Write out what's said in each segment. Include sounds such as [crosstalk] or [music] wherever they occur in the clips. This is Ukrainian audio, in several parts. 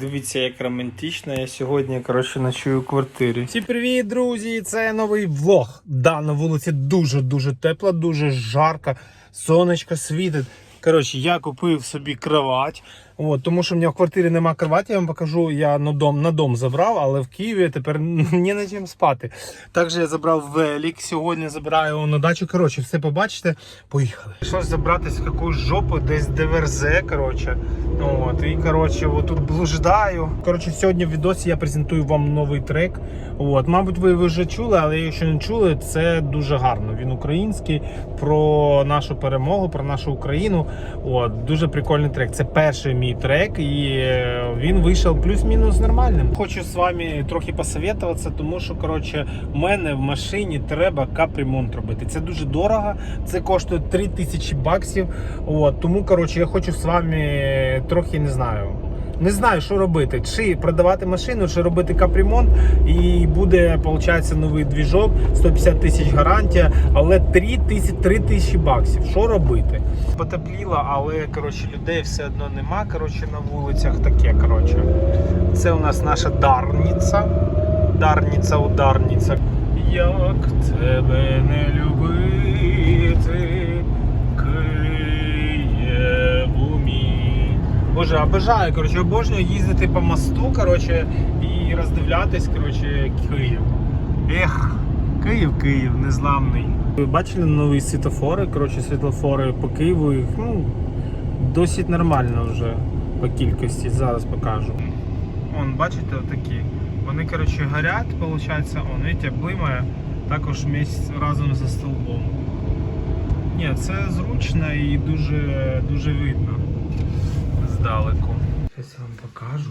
Дивіться, як романтично. Я сьогодні коротше ночую у квартирі. Всі привіт, друзі! Це новий влог. Да, на вулиці дуже дуже тепло, дуже жарко. Сонечко світить. Коротше, я купив собі кровать. От, тому що в мене в квартирі нема кроваті, я вам покажу, я на дом, на дом забрав, але в Києві тепер [laughs] ні на чим спати. Також я забрав велик, сьогодні забираю на дачу. Коротше, все побачите, поїхали. Прийшлось забратися в якусь жопу, десь ДВРЗ, коротше. От, і коротше, от тут блуждаю. Коротше, сьогодні в відосі я презентую вам новий трек. От, мабуть, ви вже чули, але якщо не чули, це дуже гарно. Він український про нашу перемогу, про нашу Україну. От, дуже прикольний трек. Це перший мій трек, і е, він вийшов плюс-мінус нормальним. Хочу з вами трохи посоветуватися, тому що коротше, в мене в машині треба капремонт робити. Це дуже дорого, це коштує 3000 баксів. От, тому коротше, я хочу з вами трохи не знаю. Не знаю, що робити. Чи продавати машину, чи робити капремонт, і буде, виходить, новий двіжок, 150 тисяч гарантія, але 3 тисячі, 3 тисячі баксів. Що робити? Потепліло, але коротше, людей все одно нема. Коротше, на вулицях таке. Коротше. Це у нас наша дарниця. Дарниця, ударниця. Як тебе не любити, Києву мій. Боже, обожаю, коротше, обожнюю їздити по мосту, коротше, і роздивлятись, коротше, Київ. Ех, Київ, Київ, незламний. Ви бачили нові світлофори? Коротше, світлофори по Києву, їх, ну, досить нормально вже по кількості. Зараз покажу. Вон, бачите, отакі. Вони, коротше, горять, виходить, он, видите, блимає також місць разом за столбом. Ні, це зручно і дуже, дуже видно здалеку. Зараз я вам покажу,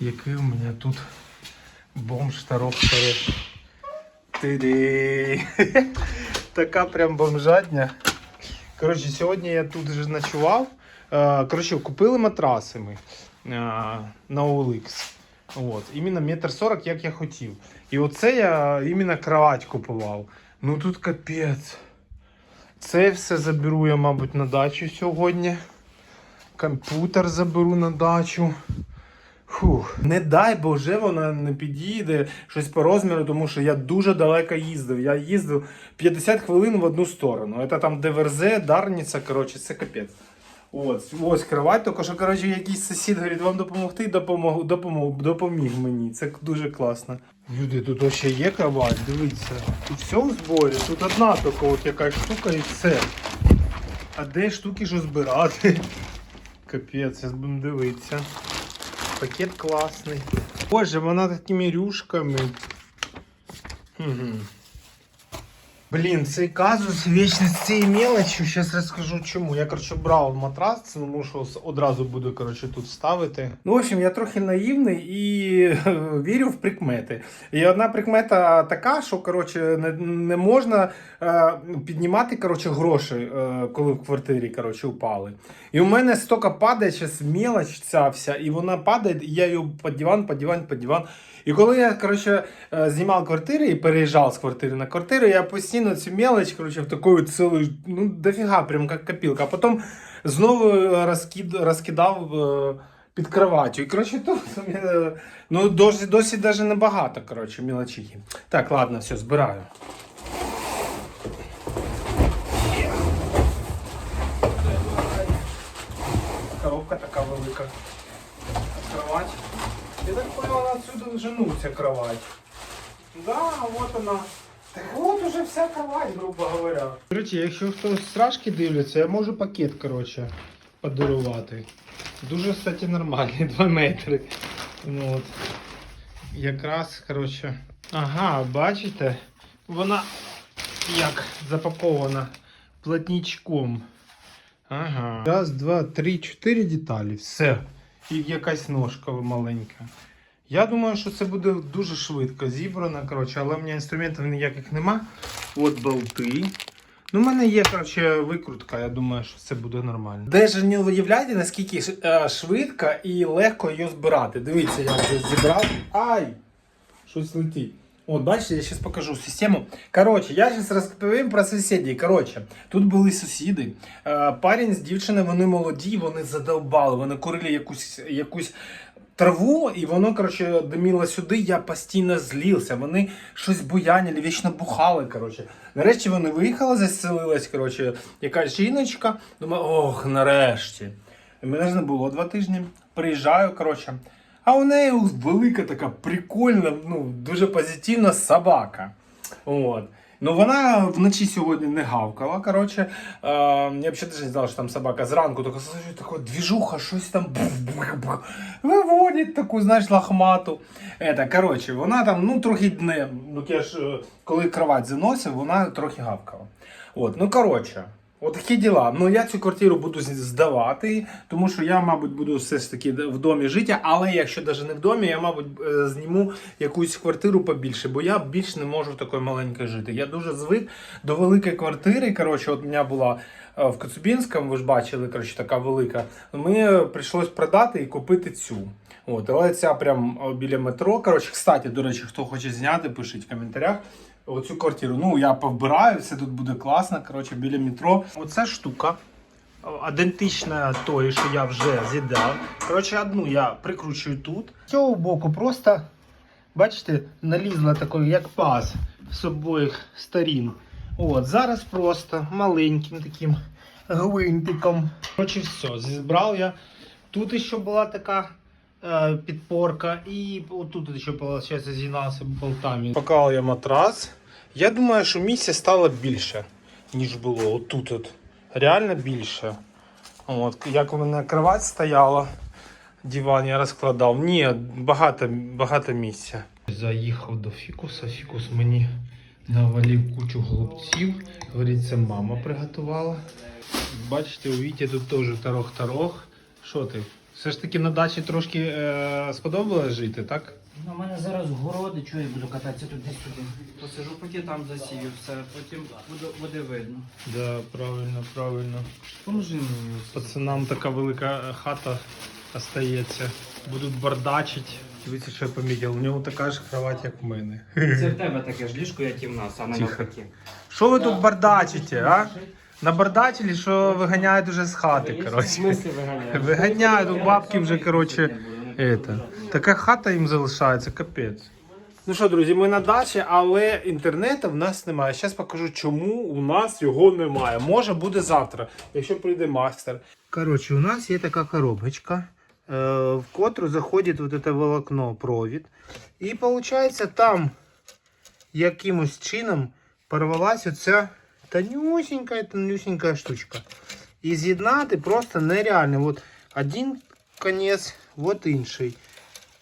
який у мене тут бомж тарок перед. Ти Така прям бомжадня. Коротше, сьогодні я тут вже ночував. Е, Коротше, купили матраси ми е, на OLX. От, іменно метр сорок, як я хотів. І оце я іменно кровать купував. Ну тут капець. Це все заберу я, мабуть, на дачу сьогодні. Комп'ютер заберу на дачу. Фух. Не дай Боже, вона не підійде щось по розміру, тому що я дуже далеко їздив. Я їздив 50 хвилин в одну сторону. Це там ДВРЗ, Дарниця, коротше, це капець. Ось, ось кровать, тільки що коротше, якийсь сусід говорить, вам допомогти, допомог, допомог, допоміг мені. Це дуже класно. Люди, тут ще є кровать, дивіться. Тут все в зборі, тут одна тільки от якась штука і все. А де штуки, що збирати? Капець, зараз будемо дивитися. Пакет класний. Боже, вона такими рюшками. Угу. Блін, цей казус вічно з цією мелочью. Зараз розкажу чому. Я, коротше, брав матрас, тому що одразу буду, коротше, тут ставити. Ну, в общем, я трохи наївний і [laughs] вірю в прикмети. І одна прикмета така, що, коротше, не, не можна е, піднімати, коротше, гроші, е, коли в квартирі, коротше, упали. І у мене стільки падає зараз мелоч ця вся, і вона падає, і я її під диван, під диван, під диван. І коли я коротше, е, знімав квартири і переїжджав з квартири на квартиру, я постійно цю мелочь коротше, в таку цілу, ну дофіга, прям як копілка. А потім знову е, розкид, розкидав е, під кроватю. І коротше, тут [laughs] ну, досі, досі навіть небагато коротше, мелочихи. Так, ладно, все, збираю. Коробка така велика. Кровать. Я так понял, она отсюда кровать. Да, вот она. Так от уже вся кровать, грубо говоря. Короче, якщо хтось страшки дивляться, я можу пакет, короче, подарувати. Дуже, кстати, нормальний, [laughs] 2 метри. Ну, от. Якраз, короче. Ага, бачите? Вона як запакована плотничком. Ага. Раз, два, три, чотири деталі. Все. І якась ножка маленька. Я думаю, що це буде дуже швидко зібрано, коротше, але в мене інструментів ніяких нема. От болти. Ну, в мене є коротше, викрутка, я думаю, що це буде нормально. Даже не уявляєте, наскільки е, швидко і легко її збирати. Дивіться, я вже зібрав. Ай! Щось летить. От, бачите, я зараз покажу систему. Коротше, я зараз розповім про сусідів. Коротше, тут були сусіди. Е, парень з дівчиною, вони молоді, вони задовбали, вони курили якусь, якусь траву, і воно, коротше, диміло сюди, я постійно злівся. Вони щось буянили, вічно бухали. Коротше. Нарешті вони виїхали, заселилась, коротше, якась жіночка. Думаю, ох, нарешті. І мене ж не було два тижні. Приїжджаю, коротше. А у неї велика така прикольна, ну, дуже позитивна собака. От. Ну вона вночі сьогодні не гавкала. Коротше, е, я взагалі не знав, що там собака зранку така така двіжуха, щось там виводить таку, знаєш, лахмату. Ета, коротше, вона там ну, трохи дне, ну я ж е, коли кровать заносив, вона трохи гавкала. От, ну коротше. От такі діла. Ну я цю квартиру буду здавати, тому що я, мабуть, буду все ж таки в домі жити, але якщо навіть не в домі, я, мабуть, е, зніму якусь квартиру побільше, бо я більш не можу в такій маленькій жити. Я дуже звик до великої квартири. Коротше, от у мене була е, в Коцюбінському, ви ж бачили, коротше, така велика. Мені прийшлось продати і купити цю. От, але ця прям е, біля метро. Коротше, кстати, до речі, хто хоче зняти, пишіть в коментарях. Оцю квартиру. Ну, я повбираю, все тут буде класно. Коротше, біля метро. Оця штука. Ідентична тої, що я вже з'їдав. Коротше, одну я прикручую тут. З цього боку просто, бачите, налізла такою, як паз з обоїх сторін. От, зараз просто маленьким таким гвинтиком. Коротше, все, зібрав я. Тут ще була така е, підпорка, і отут ще, з'єднався болтами. Поклав я матрас. Я думаю, що місця стало більше, ніж було. Отут от. Реально більше. От, як у мене кровать стояла, диван я розкладав. Ні, багато, багато місця. Заїхав до фікуса. Фікус мені навалив кучу голубців. Говорить, це мама приготувала. Бачите, у Віті тут теж тарох-тарох. Що ти? Все ж таки на дачі трошки е, сподобалось жити, так? Ну, У мене зараз городи, чого я буду кататися туди-сюди. Посижу, поки там засію все, потім буде, буде видно. Да, правильно, правильно. Поможи мені. Пацанам така велика хата остається. Будуть бардачить. Дивіться, що я помітив. У нього така ж кровать, як в мене. Це в тебе таке ж ліжко, як і в нас, а не Тихо. навпаки. Що ви тут бардачите, а? Набардачили, що виганяють уже з хати, В коротше. смислі виганяєш? Виганяють, у бабки вже, коротше, Это. Така хата їм залишається, капець. Ну що, друзі, ми на дачі, але інтернету в нас немає. Зараз покажу, чому у нас його немає. Може буде завтра, якщо прийде мастер. Коротше, у нас є така коробочка, е, в котру заходить вот это волокно, провід. І виходить, там якимось чином порвалась оця тонюсенька, тонюсенька штучка. І з'єднати просто нереально. От один конець, от інший.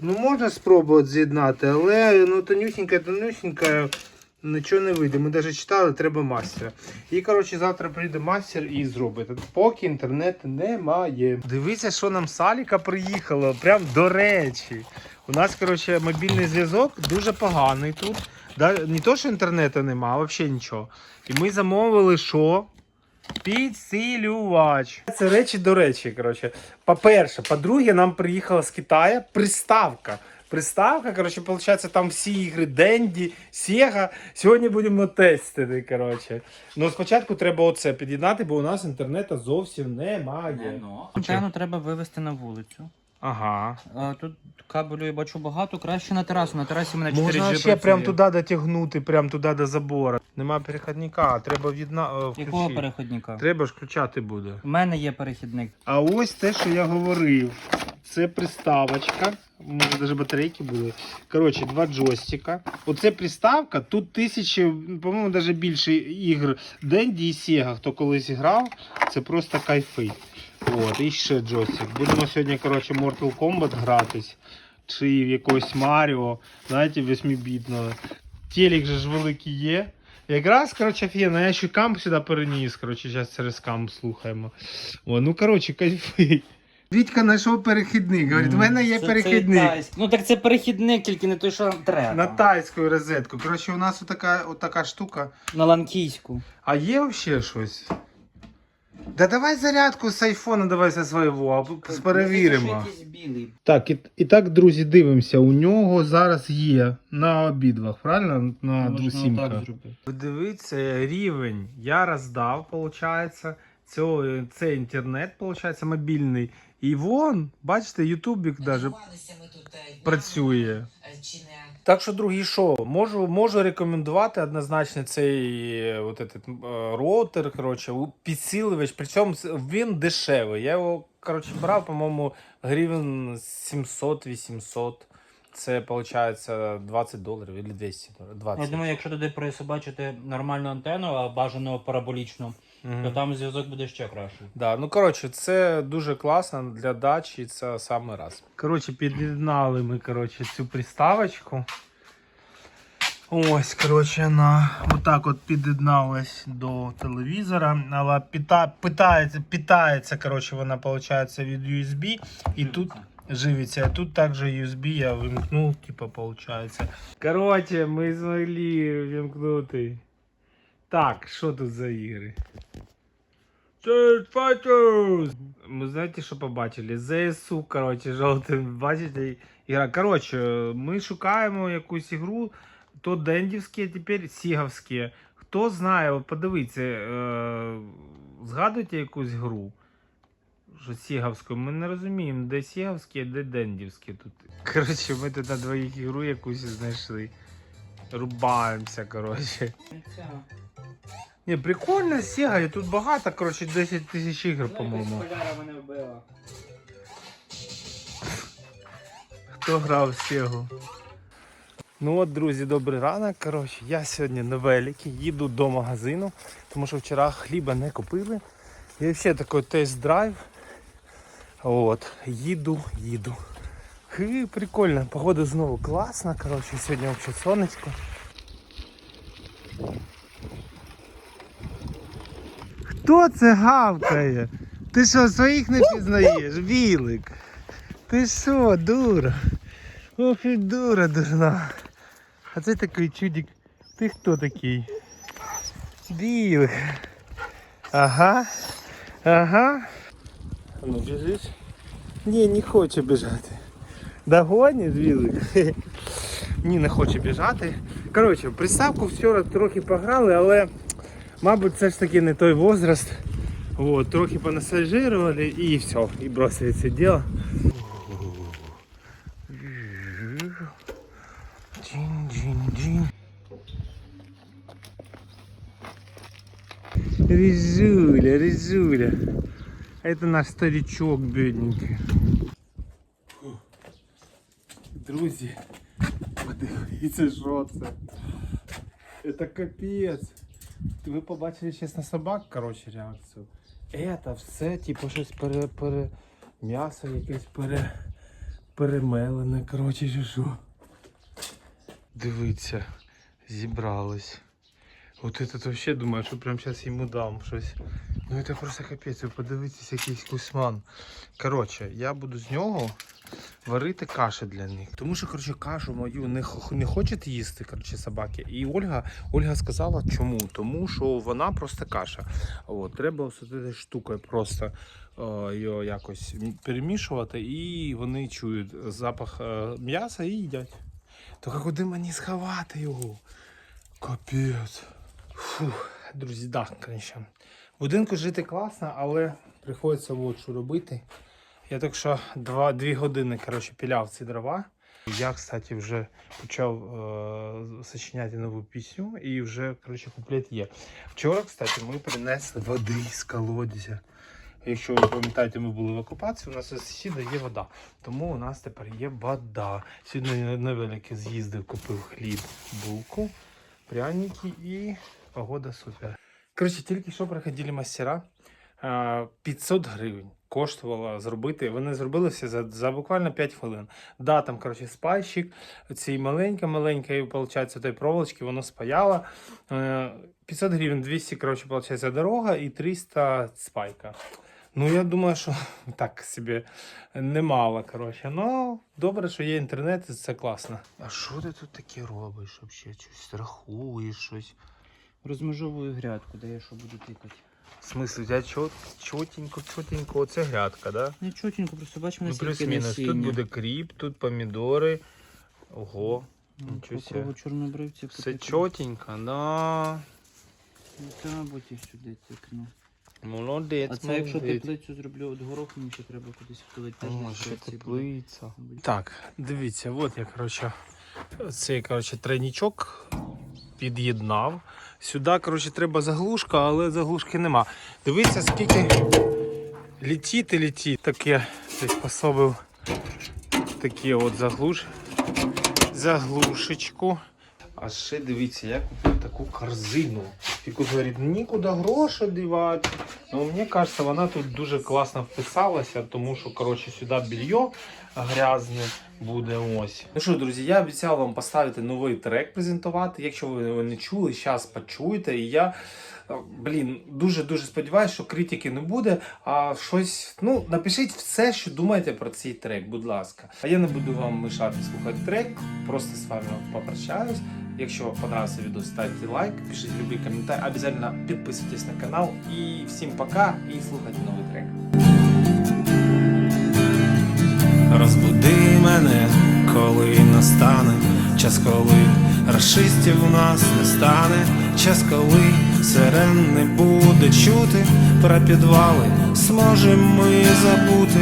Ну, можна спробувати з'єднати, але ну, тонюсенька, тонюсенька, нічого не вийде. Ми навіть читали, треба мастера. І, коротше, завтра прийде мастер і зробить. Поки інтернету немає. Дивіться, що нам Саліка приїхало. Прям до речі. У нас, коротше, мобільний зв'язок дуже поганий тут. Не то, що інтернету немає, а взагалі нічого. І ми замовили, що Підсилювач. Це речі до речі. Коротше. По-перше, по-друге, нам приїхала з Китаю приставка. Приставка, коротше, виходить, там всі ігри Денді, Sega. Сьогодні будемо тестити. Коротше. Ну, спочатку треба оце під'єднати, бо у нас інтернету зовсім немає. Антенну треба вивезти на вулицю. Ага. А, тут кабелю я бачу багато, краще на терасу. На терасі мене 4G Можна ще працює. прям туди дотягнути, прям туди до забору. Нема переходника, треба відна... е, Якого включити. переходника? Треба ж включати буде. У мене є перехідник. А ось те, що я говорив. Це приставочка. Може, навіть батарейки були. Коротше, два джойстика. Оце приставка. Тут тисячі, по-моєму, навіть більше ігр Денді і Sega, хто колись грав. Це просто кайфи. От, і ще джойстик. Будемо сьогодні, коротше, Mortal Kombat гратись. Чи в якогось Маріо, знаєте, восьмібітного. Телек же ж великий є. Якраз, коротше, офігенно, я ще камп сюди переніс, коротше, зараз через камп слухаємо. О, ну, коротше, кайфи. Вітька знайшов перехідник. Говорить, в мене є Це- це перехідник. тайськ. Ну так це перехідник, тільки не той, що нам треба. На тайську розетку. Коротше, у нас отака, отака штука. На ланкійську. А є взагалі щось? Да давай зарядку з айфона, давай зі свого, а перевіримо. Так, і, і так, друзі, дивимося. У нього зараз є на обидвах, правильно? На двосімка. Дивіться, рівень я роздав, виходить. Це, це інтернет, виходить, мобільний. І вон, бачите, ютубік навіть е, днями, працює. е, Чи не Так що, другі, що, можу, можу рекомендувати однозначно цей е, от этот, е, роутер, коротше, підсилювач, причому він дешевий. Я його, коротше, брав, по-моєму, гривень 700-800. Це, виходить, 20 доларів або 200 доларів. 20. Я думаю, якщо туди присобачити нормальну антенну, а бажано параболічну, Мгм. то там зв'язок буде ще кращий. Да, ну коротше, це дуже класно для дачі, це саме раз. Коротше, під'єднали ми коротше, цю приставочку. Ось, коротше, вона отак от під'єдналась до телевізора, але пита, питається, питається, коротше, вона виходить від USB. І тут живиться. А тут також USB я вимкнув, типа, виходить. Коротше, ми змогли вимкнути. Так, що тут за ігри? Street Fighters! Ми знаєте, що побачили? ЗСУ, коротше, жовтим, бачите, ігра. Коротше, ми шукаємо якусь ігру, то дендівські, а тепер сіговські. Хто знає, подивіться, е, згадуєте якусь гру? Що сіговську, ми не розуміємо, де сіговські, а де дендівські тут. Коротше, ми тут на двоїх ігру якусь знайшли. Рубаємося, коротше. Не, прикольно Sega, і тут багато, коротше, 10 тисяч ігор, по-моєму. мене вбила. Хто грав в Sega? Ну от, друзі, добрий ранок. Коротше, я сьогодні на великі, їду до магазину, тому що вчора хліба не купили. І взагалі такий тест-драйв. От, їду, їду. Хи, прикольно, погода знову класна. Коротше, сьогодні взагалі сонечко. Хто це гавкає? Ти що, своїх не пізнаєш, білик? Ти що, дура? Ох і дура дурна. А це такий чудик. Ти хто такий? Білик. Ага. Ага. Ну біжиш? Ні, не хоче біжати. Догониш, білик? [laughs] Ні, не хоче біжати. Коротше, в приставку вчора трохи пограли, але мабуть це ж таки не той возраст. Вот, трохи понасажировали и все, и бросили це діло. Джин-джин-джин. Резуля, Резуля. Это наш старичок бедненький. Друзі, подивіться, що це. Это капець. Ви побачили чесно собак, коротше, реакцію. Это все, типу, щось пере, пере... м'ясо якесь пере... перемелене, коротше, чи що. Дивіться, зібрались. От это вообще думаю, що прямо зараз йому дам щось. Ну это просто капець, ви подивіться, якийсь кусман. Коротше, я буду з нього варити каші для них. Тому що, коротше, кашу мою не, не хочуть їсти, коротше, собаки. І Ольга, Ольга сказала, чому? Тому що вона просто каша. От, треба цією штукою просто е, його якось перемішувати, і вони чують запах е, м'яса і їдять. То куди мені сховати його? Капець. Фух, друзі, да, звісно. В будинку жити класно, але приходиться от що робити. Я так що два, дві години коротше, піляв ці дрова. Я, кстати, вже почав е, сочиняти нову пісню і вже коротше, куплет є. Вчора, кстати, ми принесли води з колодязя. Якщо ви пам'ятаєте, ми були в окупації, у нас сусіда є вода. Тому у нас тепер є вода. Сьогодні я на велике з'їздив, купив хліб, булку, пряники і погода супер. Коротше, тільки що приходили мастера. А, 500 гривень коштувало зробити. Вони зробили все за, за буквально 5 хвилин. Да, там, коротше, спайщик, цей маленька-маленька, і, виходить, той проволочки, воно спаяло. Е, 500 гривень, 200, коротше, виходить, дорога і 300 спайка. Ну, я думаю, що [laughs] так собі немало, коротше. Ну, добре, що є інтернет, і це класно. А що ти тут таке робиш? Взагалі, щось рахуєш, щось. Розмежовую грядку, де я що буду тикати. В смысле, у тебя чот, чотенько, чотенько, оце грядка, да? Не чотенько, просто бач мене Ну, плюс-мінус. Тут насіння. буде кріп, тут помідори. Ого, Ну, нічого себе. чорнобривці Все чотенько, да. Ну, Це, мабуть, і сюди тикну. Молодець, А це якщо молодець. теплицю зроблю від гороху, мені ще треба кудись втулити. теж О, ще теплиця. Так, дивіться, от я, коротше, цей, коротше, тройнічок під'єднав. Сюди, коротше, треба заглушка, але заглушки нема. Дивіться, скільки літіти літіть. Так я приспособив такі от заглуш... заглушечку. А ще дивіться, я купив таку корзину. Фікус говорить, нікуди гроші дівати. Ну, мені кажется, вона тут дуже класно вписалася, тому що коротше, сюди білье грязне буде ось. Ну що, друзі, я обіцяв вам поставити новий трек презентувати. Якщо ви його не чули, зараз почуєте. І я, е, блін, дуже-дуже сподіваюся, що критики не буде. А щось, ну, напишіть все, що думаєте про цей трек, будь ласка. А я не буду вам мешати слухати трек, просто з вами попрощаюсь. Якщо вам понравился видео, ставьте лайк, пишите любые комментарии, обязательно подписывайтесь на канал. И всем пока и слухайте новый трек. Розбуди мене, коли настане час, коли расистів у нас не стане, час, коли сирен не буде чути, про підвали зможемо ми забути.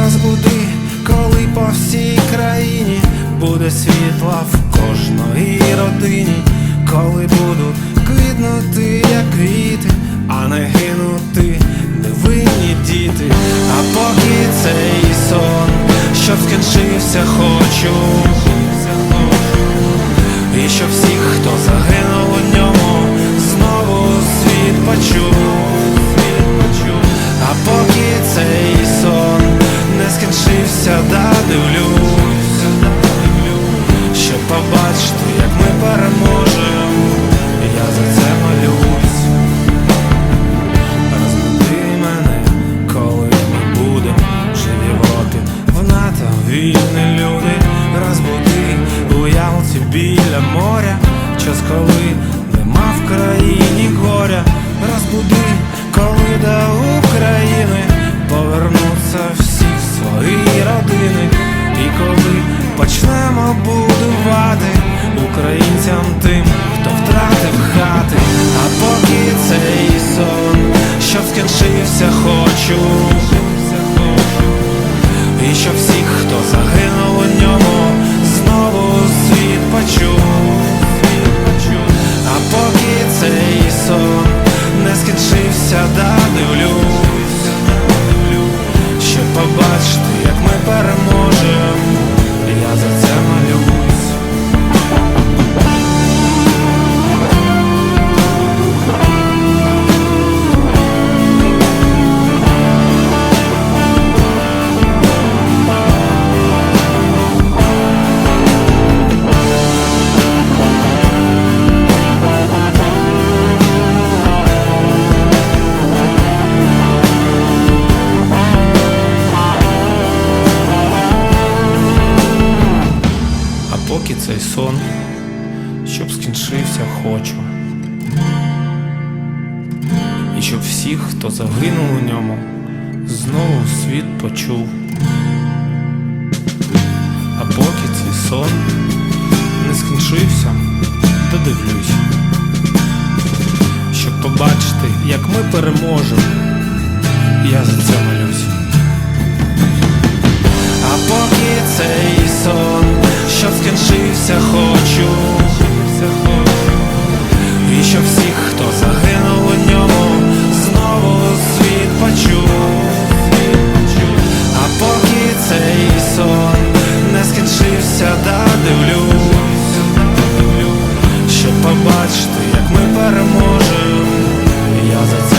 Розбуди, коли по всій країні буде світла в кожної родині, коли будуть квітнути, як квіти, а не гинути невинні діти, а поки цей сон, щоб скінчився, хочу, і щоб всіх, хто загинув у ньому, знову світ почув, а поки цей сон не скінчився, да дивлюсь, як ми хочу. І щоб всіх, хто загинув у ньому, знову світ почув. А поки цей сон не скінчився, додивлюсь, щоб побачити, як ми переможемо, я за це молюсь. А поки цей сон, щоб скінчився, хочу, і щоб всіх, хто загинув у ньому, знову світ почув, а поки цей сон не скінчився, да дивлюсь, щоб побачити, як ми переможемо, я за це.